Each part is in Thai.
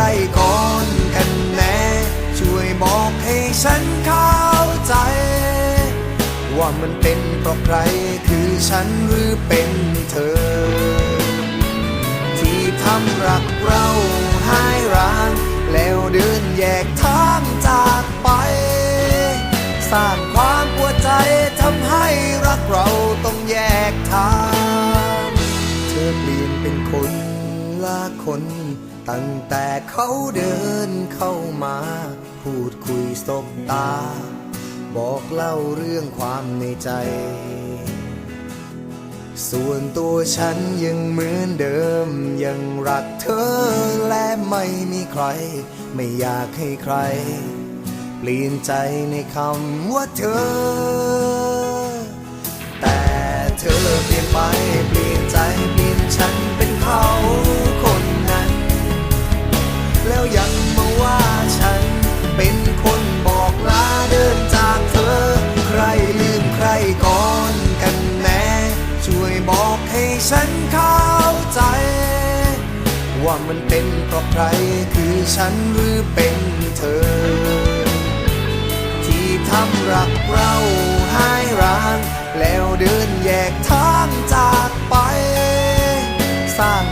รก่อนกันแน่ ช่วยบอกให้ฉันเข้าใจ ว่ามันเป็นเพราะใครคือฉันหรือเป็นเธอ ที่ทำรักเราหายร้าง แล้วเดินแยกทาง ตั้งแต่เขาเดินเข้ามา พูดคุยสบตา บอกเล่าเรื่องความในใจ ส่วนตัวฉันยังเหมือนเดิม ยังรักเธอและไม่มีใคร ไม่อยากให้ใคร เปลี่ยนใจในคำว่าเธอ แต่เธอ ให้ฉันเข้าใจ ว่ามันเป็นเพราะใครคือฉันหรือเป็นเธอ ที่ทำรักเราหายร้าง แล้วเดินแยกทางจากไป สร้าง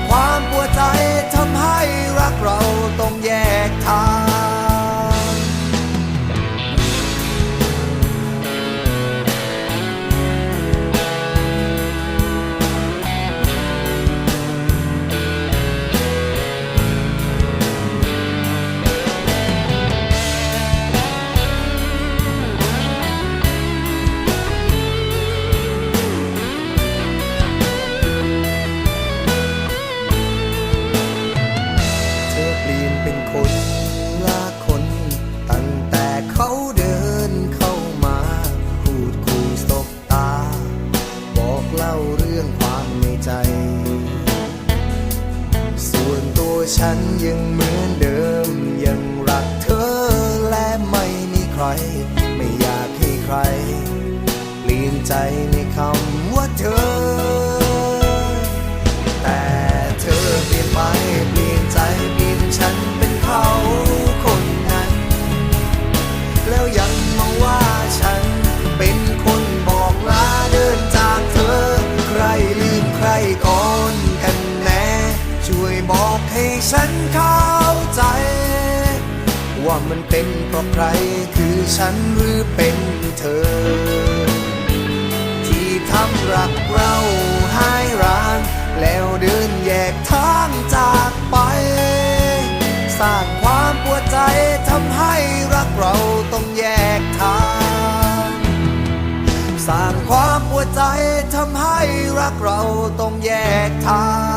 ฉันยังเหมือนเดิม ยังรักเธอและไม่มีใคร ไม่อยากให้ใคร เปลี่ยนใจในคำ ฉันเข้าใจ ว่ามันเป็นเพราะใครคือฉันหรือเป็นเธอ ที่ทำรักเราหายร้าง แล้วเดินแยกทางจากไป สร้างความปวดใจทำให้รักเราต้องแยกทางสร้างความปวดใจทำให้รักเราต้องแยกทาง